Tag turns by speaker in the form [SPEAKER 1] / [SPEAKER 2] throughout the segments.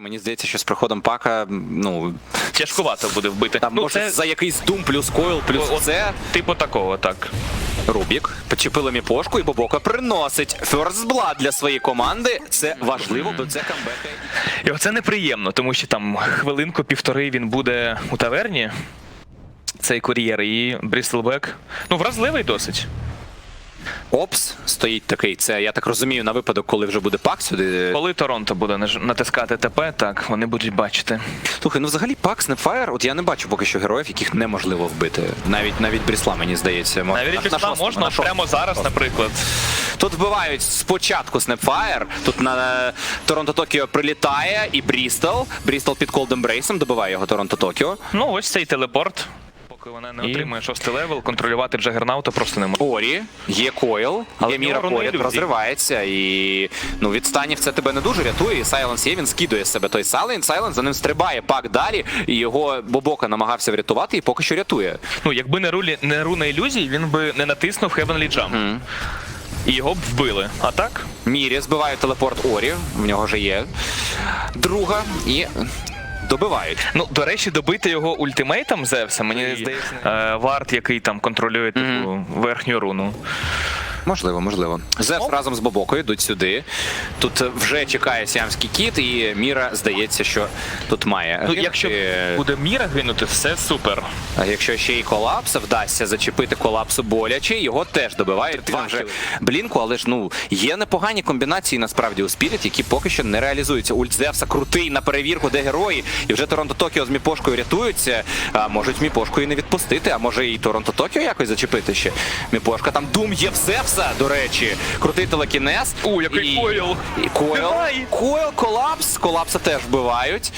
[SPEAKER 1] Мені здається, що з приходом пака, ну
[SPEAKER 2] Тяжкувато буде вбити.
[SPEAKER 1] там
[SPEAKER 2] ну,
[SPEAKER 1] може
[SPEAKER 2] це
[SPEAKER 1] за якийсь дум плюс койл, плюс
[SPEAKER 2] От-
[SPEAKER 1] це
[SPEAKER 2] типу такого, так.
[SPEAKER 1] Рубік. Почепили міпошку і Бобока приносить First Blood для своєї команди. Це важливо, бо це камбеки.
[SPEAKER 2] І оце неприємно, тому що там хвилинку-півтори він буде у таверні. Цей кур'єр і Брістелбек. Ну, вразливий досить.
[SPEAKER 1] Опс стоїть такий. Це я так розумію, на випадок, коли вже буде пак сюди.
[SPEAKER 2] Коли Торонто буде натискати ТП, так вони будуть бачити.
[SPEAKER 1] Слухай, ну взагалі пак Снепфайр, от я не бачу поки що героїв, яких неможливо вбити. Навіть навіть Брісла, мені здається, можна.
[SPEAKER 2] Навіть
[SPEAKER 1] На- на
[SPEAKER 2] можна
[SPEAKER 1] на
[SPEAKER 2] прямо зараз, наприклад.
[SPEAKER 1] Тут вбивають спочатку Снепфайр. Тут на Торонто Токіо прилітає і Брістол. Брістол під Колдем Брейсом добиває його Торонто Токіо.
[SPEAKER 2] Ну, ось цей телепорт. Поки вона не
[SPEAKER 1] І?
[SPEAKER 2] отримує шостий левел, контролювати Джагернаута просто не може.
[SPEAKER 1] Орі, є Койл,
[SPEAKER 2] Але
[SPEAKER 1] є Міра поряд, розривається. І ну від станів це тебе не дуже рятує. І Сайленс є, він скидує з себе той Сайленс. Сайленс за ним стрибає пак далі. І його Бобока намагався врятувати і поки що рятує.
[SPEAKER 2] Ну, якби не рулі не руна ілюзій, він би не натиснув Heavenly Jump. І його б вбили. А так?
[SPEAKER 1] Мірі збиває телепорт Орі, в нього вже є. Друга і добивають.
[SPEAKER 2] Ну, до речі, добити його ультимейтом Зевса, мені здається, е, варт, який там контролює таку верхню руну.
[SPEAKER 1] Можливо, можливо. Зевс разом з Бобокою йдуть сюди. Тут вже чекає сіамський кіт, і Міра здається, що тут має.
[SPEAKER 2] Ну,
[SPEAKER 1] гинути.
[SPEAKER 2] якщо буде міра гинути, все супер.
[SPEAKER 1] А якщо ще й колапс вдасться зачепити колапсу боляче, його теж добивають. Там вже блінку, але ж ну є непогані комбінації насправді у Спіріт, які поки що не реалізуються. Ульт Зевса крутий на перевірку, де герої, і вже Торонто Токіо з Міпошкою рятуються. А можуть Міпошку і не відпустити, а може і Торонто Токіо якось зачепити ще. Міпошка там дум є в Зевса, до речі. Крутий телекінез.
[SPEAKER 2] У, який койл.
[SPEAKER 1] І койл.
[SPEAKER 2] Давай.
[SPEAKER 1] Койл, колапс. Колапса теж вбивають.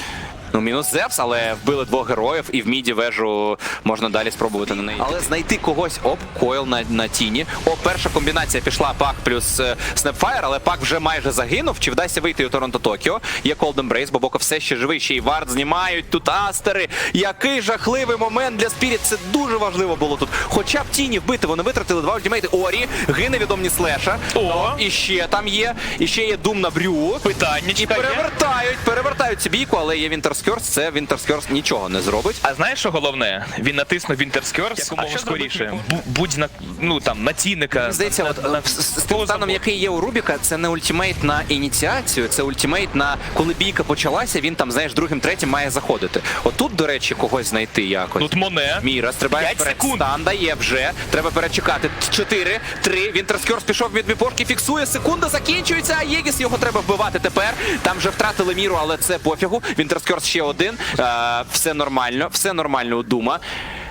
[SPEAKER 1] Ну, мінус Зевс, але вбили двох героїв, і в міді вежу можна далі спробувати на неї. Але знайти когось оп, койл на, на тіні. О, перша комбінація пішла пак плюс е, Снепфайр, але пак вже майже загинув. Чи вдасться вийти у Торонто Токіо? Є Колден Брейс, Бобоко все ще живий, ще й вард знімають тут астери. Який жахливий момент для Спіріт. Це дуже важливо було тут. Хоча б тіні вбити, вони витратили два ультимейти. Орі, гине відомні слеша.
[SPEAKER 2] О!
[SPEAKER 1] І ще там є, і ще є Дум на брю.
[SPEAKER 2] Питання
[SPEAKER 1] І перевертають, перевертають цю бійку, але є Вінтерскерс, це Вінтерскерс нічого не зробить.
[SPEAKER 2] А знаєш, що головне? Він натиснув Вінтерскерс,
[SPEAKER 1] Якомога скоріше.
[SPEAKER 2] скоріше. Будь на ну там на цінника.
[SPEAKER 1] Здається, от,
[SPEAKER 2] на-
[SPEAKER 1] е, з, з тим станом, який є у Рубіка, це не ультимейт на ініціацію, це ультимейт на коли бійка почалася, він там, знаєш, другим, третім має заходити. Отут, до речі, когось знайти якось.
[SPEAKER 2] Тут Моне.
[SPEAKER 1] Міра стрибає вперед.
[SPEAKER 2] секунд.
[SPEAKER 1] Стан дає вже. Треба перечекати. Чотири, три. Вінтерскерс пішов від міпошки, фіксує. Секунда закінчується. А Єгіс його треба вбивати тепер. Там вже втратили міру, але це пофігу. Вінтерскерс ще один. Е, все нормально, все нормально у Дума.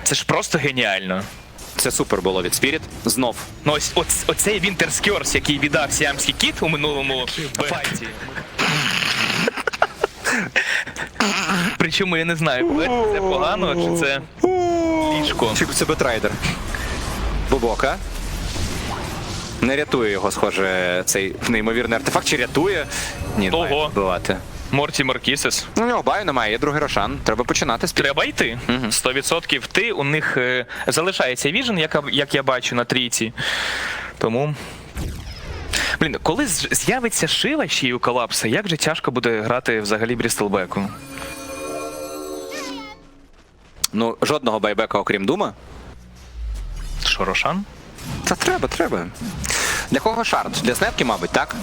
[SPEAKER 2] Це ж просто геніально.
[SPEAKER 1] Це супер було від Спіріт. Знов.
[SPEAKER 2] Ну ось оц- оцей Вінтерскерс, який віддав сіамський кіт у минулому файті. Причому я не знаю, це погано чи це ліжко.
[SPEAKER 1] Чи це бетрайдер? Бобока. Не рятує його, схоже, цей неймовірний артефакт. Чи рятує? Ні,
[SPEAKER 2] Ого.
[SPEAKER 1] має вбивати.
[SPEAKER 2] Морті Маркісес.
[SPEAKER 1] Ну, у нього баю немає, є другий рошан. Треба починати з
[SPEAKER 2] Треба йти. 100% ти. У них е, залишається віжен, як, як я бачу на трійці. Тому. Блін, коли з- з'явиться шива ще й у колапса, як же тяжко буде грати взагалі Брістелбеку?
[SPEAKER 1] Ну, жодного байбека, окрім Дума.
[SPEAKER 2] Шорошан?
[SPEAKER 1] Та треба, треба. Для кого шард? Для снепки, мабуть, так?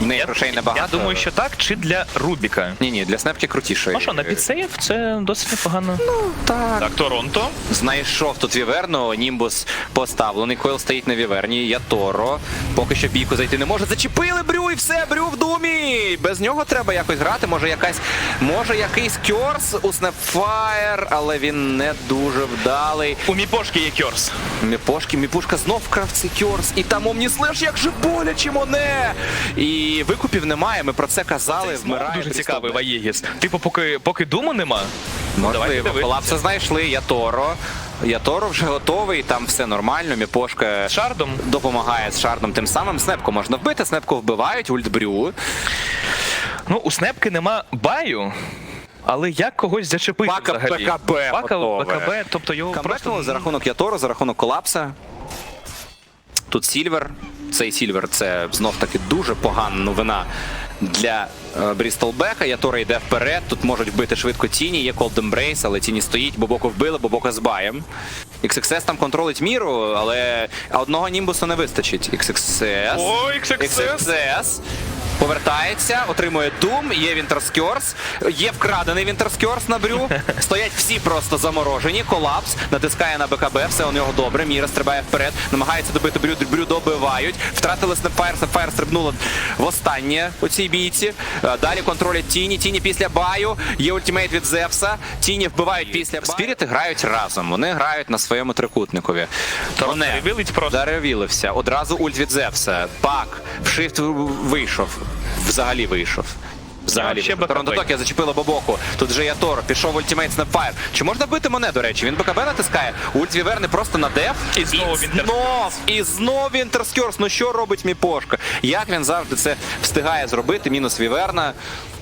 [SPEAKER 1] В неї грошей небагато.
[SPEAKER 2] Я думаю, що так, чи для Рубіка.
[SPEAKER 1] Ні, ні, для снепки крутіше.
[SPEAKER 2] Ну що, на підсейв це досить непогано.
[SPEAKER 1] Так.
[SPEAKER 2] Так, Торонто.
[SPEAKER 1] Знайшов тут Віверну, Німбус поставлений, Койл стоїть на Віверні, я Торо. Поки що бійку зайти не може. Зачепили Брю і все, Брю в думі. Без нього треба якось грати. Може якась, може якийсь кьорс у Снепфайр, але він не дуже вдалий.
[SPEAKER 2] У Міпошки є Кьорс.
[SPEAKER 1] Міпошки, Міпушка знов вкрав цей кьорс. І там Омніслеш, як же боляче моне. І викупів немає, ми про це казали. Вмирає
[SPEAKER 2] Дуже цікавий. Ваєгіс. Типу, поки, поки думу нема.
[SPEAKER 1] Можливо, колапса знайшли, я Торо. Я Торо вже готовий, там все нормально. Міпошка
[SPEAKER 2] З Шардом.
[SPEAKER 1] допомагає з шардом. Тим самим снепку можна вбити, снепку вбивають, ультбрю.
[SPEAKER 2] Ну, у Снепки нема баю. Але як когось зачепити
[SPEAKER 1] Бака
[SPEAKER 2] взагалі? Бака
[SPEAKER 1] готове.
[SPEAKER 2] БКБ, тобто його
[SPEAKER 1] Камбекнули
[SPEAKER 2] просто...
[SPEAKER 1] за рахунок Яторо, за рахунок колапса. Тут Сільвер. Цей Сільвер це знов таки дуже погана новина для е, Брістолбека. Ятора йде вперед. Тут можуть вбити швидко Тіні, є Cold Embrace, але Тіні стоїть, Бобоко вбили, Бобока з баєм. XXS там контролить міру, але одного німбуса не вистачить. XXS.
[SPEAKER 2] О, XXS.
[SPEAKER 1] XXS. Повертається, отримує Doom, є Вінтерскьорс, є вкрадений Вінтерскьорс на брю. Стоять всі просто заморожені. Колапс, натискає на БКБ, все у нього добре. Міра стрибає вперед, намагається добити брю, брю добивають. Втратили Снепфайр, Снепфайр стрибнуло в останнє у цій бійці. Е, Далі контролять Тіні. Тіні після баю. Є ультимейт від Зевса. Тіні вбивають після баю. Спіріти грають разом. Вони грають на своєму трикутникові. Вони
[SPEAKER 2] просто.
[SPEAKER 1] Одразу ульт від Зевса. Пак. В шифт вийшов. Взагалі вийшов. Взагалі.
[SPEAKER 2] ще
[SPEAKER 1] вийшов. Торонто
[SPEAKER 2] БКБ.
[SPEAKER 1] Токіо зачепило Бобоку. Тут же Ятор. Пішов ультимейт Снапфайр. Чи можна бити мене, до речі? Він БКБ натискає. Ульт Віверни просто на деф.
[SPEAKER 2] І знову Вінтерскьорс.
[SPEAKER 1] знов, і знов Вінтерскьорс. Ну що робить Міпошка? Як він завжди це встигає зробити? Мінус Віверна.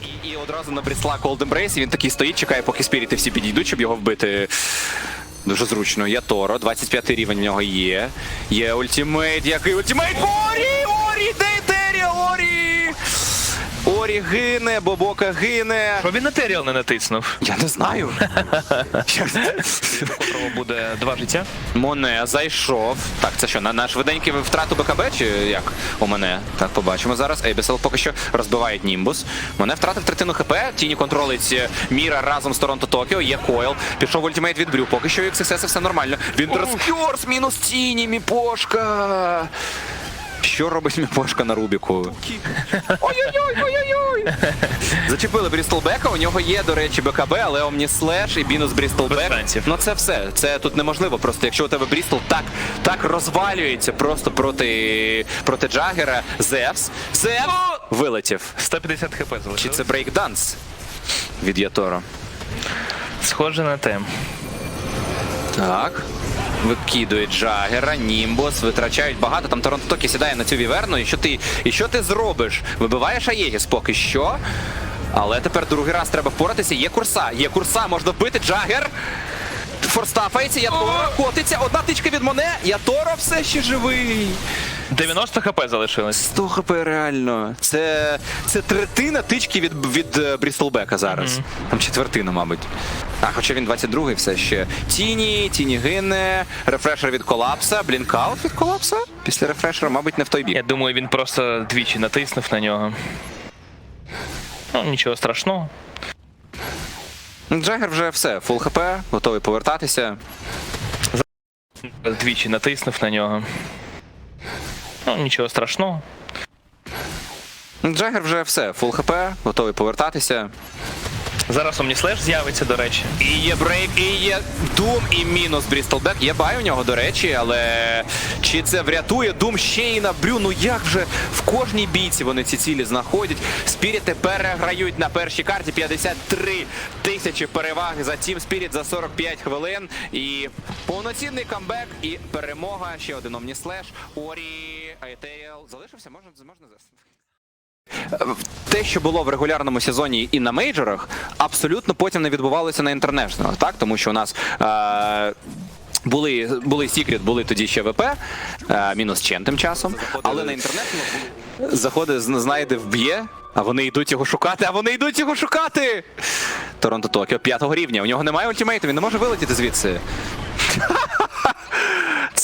[SPEAKER 1] І, і одразу на брісла Embrace. І він такий стоїть, чекає, поки спіріти всі підійдуть, щоб його вбити. Дуже зручно. Є Торо, 25 рівень в нього є. Є ультимейт. Який ультимейт? Орі! Орі гине, Бобока гине.
[SPEAKER 2] Що він на Теріал не натиснув?
[SPEAKER 1] Я не знаю.
[SPEAKER 2] Котрого буде два життя.
[SPEAKER 1] Моне зайшов. Так, це що, на наш виденький втрату БКБ чи як у мене? Так, побачимо зараз. Ейбісел поки що розбивають Німбус. Мене втратив третину ХП. Тіні контролить е, Міра разом з Торонто Токіо. Є Койл. Пішов ультимейт від Брю. Поки що у XSS все нормально. Вінтерскьорс мінус Тіні, Міпошка. Що робить Міпошка на Рубіку? Ой-ой-ой, ой-ой-ой. Зачепили Брістолбека, у нього є, до речі, БКБ, але Омніслеш і мінус Брістолбек. Ну це все. Це тут неможливо. Просто якщо у тебе Брістол так, так розвалюється просто проти, проти Джагера. Зевс. Зевс вилетів.
[SPEAKER 2] 150 хп
[SPEAKER 1] Чи це брейкданс від Яторо?
[SPEAKER 2] Схоже на те.
[SPEAKER 1] Так. Викидують Джагера, Німбос, витрачають багато. Там Торонто Токі сідає на цю віверну. І що ти, і що ти зробиш? Вибиваєш Аєгіс поки що. Але тепер другий раз треба впоратися. Є курса. Є курса, можна вбити. Джагер. Форстафається, Ятора котиться. Одна тичка від Моне. Ятора все ще живий.
[SPEAKER 2] 90 хп залишилось.
[SPEAKER 1] 100 хп реально. Це, це третина тички від, від е, Брістолбека зараз. Там четвертина, мабуть. А, хоча він 22-й все ще. Тіні, тіні гине, рефрешер від колапса, блінкаут від колапса. Після рефрешера, мабуть, не в той бік.
[SPEAKER 2] Я думаю, він просто двічі натиснув на нього. Ну, нічого страшного.
[SPEAKER 1] Джагер вже все, фул хп, готовий повертатися.
[SPEAKER 2] Двічі натиснув на нього. Ну, нічого страшного.
[SPEAKER 1] Джагер вже все, фул хп, готовий повертатися.
[SPEAKER 2] Зараз Омніслеш з'явиться, до речі.
[SPEAKER 1] І є брейк, і є Дум, і мінус Брістолбек. Є бай у нього, до речі, але чи це врятує Дум ще й на брю? Ну як же в кожній бійці вони ці цілі знаходять? Спіріти переграють на першій карті 53 тисячі переваги за Team Spirit за 45 хвилин. І повноцінний камбек і перемога. Ще один Омніслеш. Орі Айтейл. Залишився? Можна можна? Те, що було в регулярному сезоні і на мейджорах, абсолютно потім не відбувалося на інтернешнлах, так? Тому що у нас. Е- були, були Secret, були тоді ще ВП, е, мінус Чен тим часом. Але на інтернешнлах заходить, знайде, вб'є, а вони йдуть його шукати, а вони йдуть його шукати! Торонто Токіо п'ятого рівня. У нього немає ультимейту, він не може вилетіти звідси.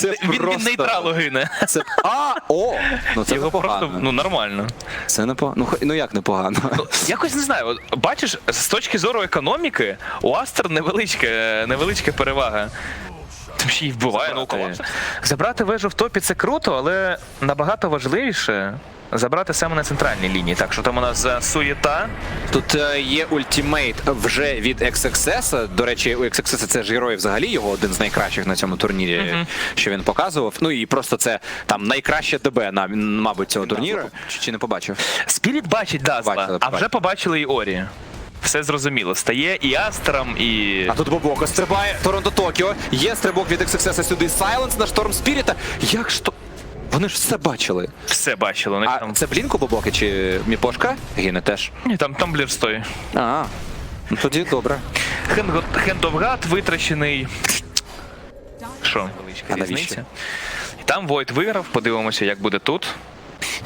[SPEAKER 1] Це
[SPEAKER 2] Він
[SPEAKER 1] просто...
[SPEAKER 2] він нейтралу гине.
[SPEAKER 1] Це... А, о! Ну це
[SPEAKER 2] Його
[SPEAKER 1] непогано.
[SPEAKER 2] просто ну нормально.
[SPEAKER 1] Це непогано. Ну, ну як непогано?
[SPEAKER 2] Якось не знаю. От, бачиш, з точки зору економіки, у Астер невеличка, невеличка перевага. Там ще й вбиває ну,
[SPEAKER 1] Забрати.
[SPEAKER 2] колапс. Забрати вежу в топі це круто, але набагато важливіше забрати саме на центральній лінії. Так що там у нас суєта.
[SPEAKER 1] Тут е, є ультимейт вже від XXS. До речі, у XXS це ж герой взагалі його один з найкращих на цьому турнірі, що він показував. Ну і просто це там найкраще ДБ, на, мабуть, цього турніру. Чи, чи не побачив?
[SPEAKER 2] Спіріт бачить Дазла,
[SPEAKER 1] Бачили,
[SPEAKER 2] а вже побачили і Орі. Все зрозуміло. Стає і Астером, і.
[SPEAKER 1] А тут Бобоко стрибає Торонто Токіо. Є стрибок від XXS сюди. Сайленс на шторм Спіріта. Як ж то? Вони ж все бачили.
[SPEAKER 2] Все бачили.
[SPEAKER 1] А
[SPEAKER 2] там...
[SPEAKER 1] це блінку Бобоки чи Міпошка? Гине теж.
[SPEAKER 2] Ні, там тамблер стоїть.
[SPEAKER 1] А, ну тоді добре.
[SPEAKER 2] Хендовгад витрачений. Що?
[SPEAKER 1] А навіщо?
[SPEAKER 2] І Там Войт виграв, подивимося, як буде тут.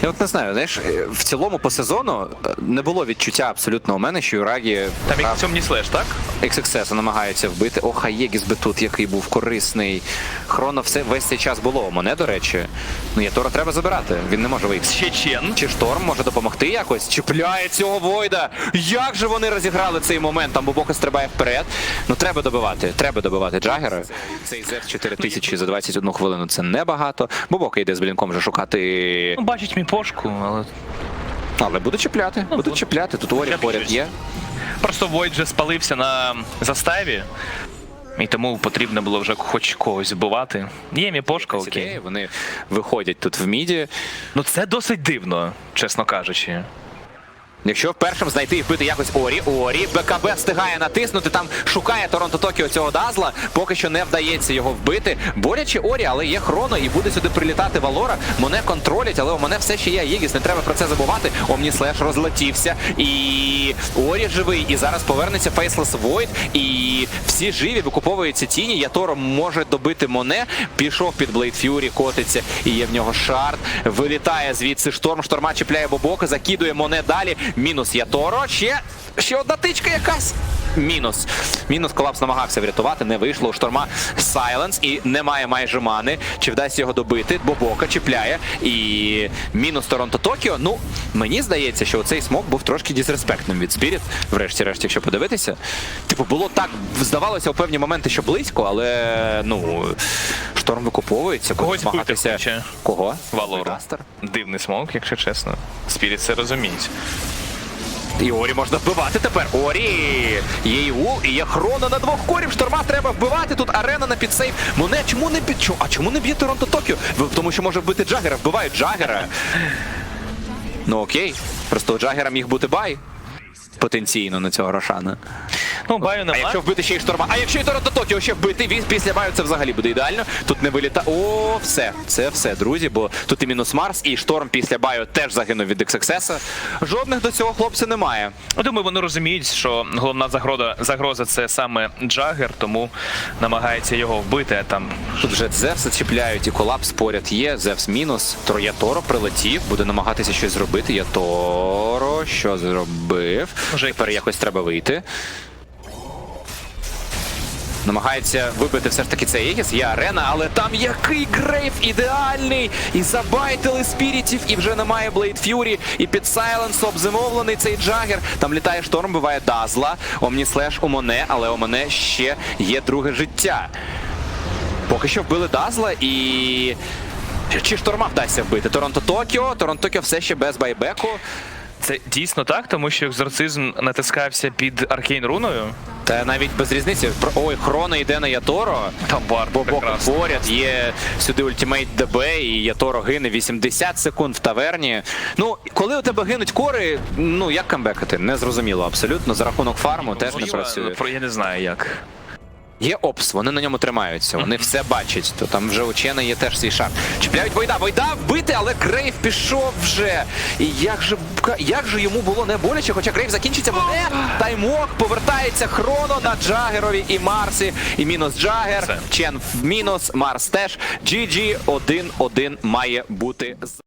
[SPEAKER 1] Я от не знаю, знаєш, е, в цілому по сезону е, не було відчуття абсолютно у мене, що Юрагі
[SPEAKER 2] Там як цьому слеш, так?
[SPEAKER 1] XXS намагається вбити. Ох, а Єгіс би тут, який був корисний. Хроно все весь цей час було у мене, до речі. Ну, Ятора треба забирати. Він не може вийти.
[SPEAKER 2] Чечен.
[SPEAKER 1] Чи шторм може допомогти якось? Чіпляє цього Войда. Як же вони розіграли цей момент? Там Бобока стрибає вперед. Ну треба добивати. Треба добивати Джагера. Цей зет 4000 за 21 хвилину це небагато. Бобока йде з блінком вже шукати.
[SPEAKER 2] Ну, бачить міпошку, але
[SPEAKER 1] Але буде чіпляти. ну,
[SPEAKER 2] буде.
[SPEAKER 1] чіпляти. Тут Орі поряд є.
[SPEAKER 2] просто Войд вже спалився на заставі. І тому потрібно було вже хоч когось вбивати. Є міпошка, окей.
[SPEAKER 1] Вони виходять тут в міді.
[SPEAKER 2] Ну це досить дивно, чесно кажучи.
[SPEAKER 1] Якщо першим знайти і вбити якось Орі, Орі, БКБ встигає натиснути, там шукає Торонто Токіо цього Дазла, поки що не вдається його вбити. Боляче Орі, але є хроно і буде сюди прилітати Валора. Моне контролять, але у мене все ще є Єгіс, не треба про це забувати. Омніслеш розлетівся. І Орі живий. І зараз повернеться Faceless Void. І всі живі, викуповуються тіні. Яторо може добити Моне. Пішов під Blade Fury, котиться, і є в нього шард. Вилітає звідси шторм. Шторма чіпляє Бобока, закидує Моне далі. Мінус Яторо. Ще, ще одна тичка якась. Мінус. Мінус колапс намагався врятувати, не вийшло. У шторма Сайленс і немає майже мани. Чи вдасться його добити? Бобока чіпляє. І мінус Торонто Токіо. Ну, мені здається, що цей смок був трошки дізреспектним від Спіріт, врешті-решт, якщо подивитися. Типу, було так, здавалося у певні моменти, що близько, але ну шторм викуповується,
[SPEAKER 2] Когось
[SPEAKER 1] змагатися. Кого?
[SPEAKER 2] Валору. Дивний смок, якщо чесно. Спіріт це розуміють.
[SPEAKER 1] І Орі можна вбивати тепер. Орі! Є і і є хрона на двох корів. Шторма треба вбивати. Тут арена на підсейв. Моне чому не під... А чому не б'є Торонто Токіо? Тому що може вбити Джагера. Вбивають Джагера. Ну окей. Просто у Джагера міг бути бай. Потенційно на цього Рошана.
[SPEAKER 2] Ну, баю
[SPEAKER 1] А
[SPEAKER 2] нема.
[SPEAKER 1] якщо вбити ще й шторма, а якщо і Торонто Токіо ще вбити, він після баю це взагалі буде ідеально. Тут не виліта. О, все, це все, друзі, бо тут і мінус Марс, і шторм після баю теж загинув від XXS. Жодних до цього хлопця немає.
[SPEAKER 2] Ну, Думаю, вони розуміють, що головна загроза, загроза це саме Джагер, тому намагається його вбити, а там
[SPEAKER 1] Тут вже Зевса чіпляють і колапс поряд є. Зевс мінус. Тро Яторо прилетів, буде намагатися щось зробити. Яторо, що зробив?
[SPEAKER 2] Може,
[SPEAKER 1] Тепер якось треба вийти. Намагається вибити все ж таки цей Егіс. Є арена, але там який грейв ідеальний! І забайтили спірітів, і вже немає Блейд Ф'юрі. І під Сайленс обзимовлений цей Джагер. Там літає шторм, буває Дазла. Омніслеш у Моне, але у Моне ще є друге життя. Поки що вбили Дазла і. Чи шторма вдасться вбити? Торонто Токіо. Торонто Токіо все ще без байбеку.
[SPEAKER 2] Це дійсно так, тому що екзорцизм натискався під аркейн руною.
[SPEAKER 1] Та навіть без різниці. Ой, Хрона йде на Яторо.
[SPEAKER 2] Там бар
[SPEAKER 1] Бобок поряд, є сюди ультимейт ДБ, і Яторо гине 80 секунд в таверні. Ну, коли у тебе гинуть кори, ну як камбекати? Не зрозуміло абсолютно. За рахунок фарму теж не працює.
[SPEAKER 2] ну, Я не знаю як.
[SPEAKER 1] Є опс, вони на ньому тримаються, вони все бачать. То там вже учений є теж свій шар. Чіпляють Войда, Войда вбити, але Крейв пішов вже. І як же як же йому було не боляче, хоча Крейв закінчиться, буде таймок, повертається хроно на Джагерові і Марсі. І мінус Джагер.
[SPEAKER 2] Це.
[SPEAKER 1] Чен в мінус, Марс теж. GG 1-1 має бути. з-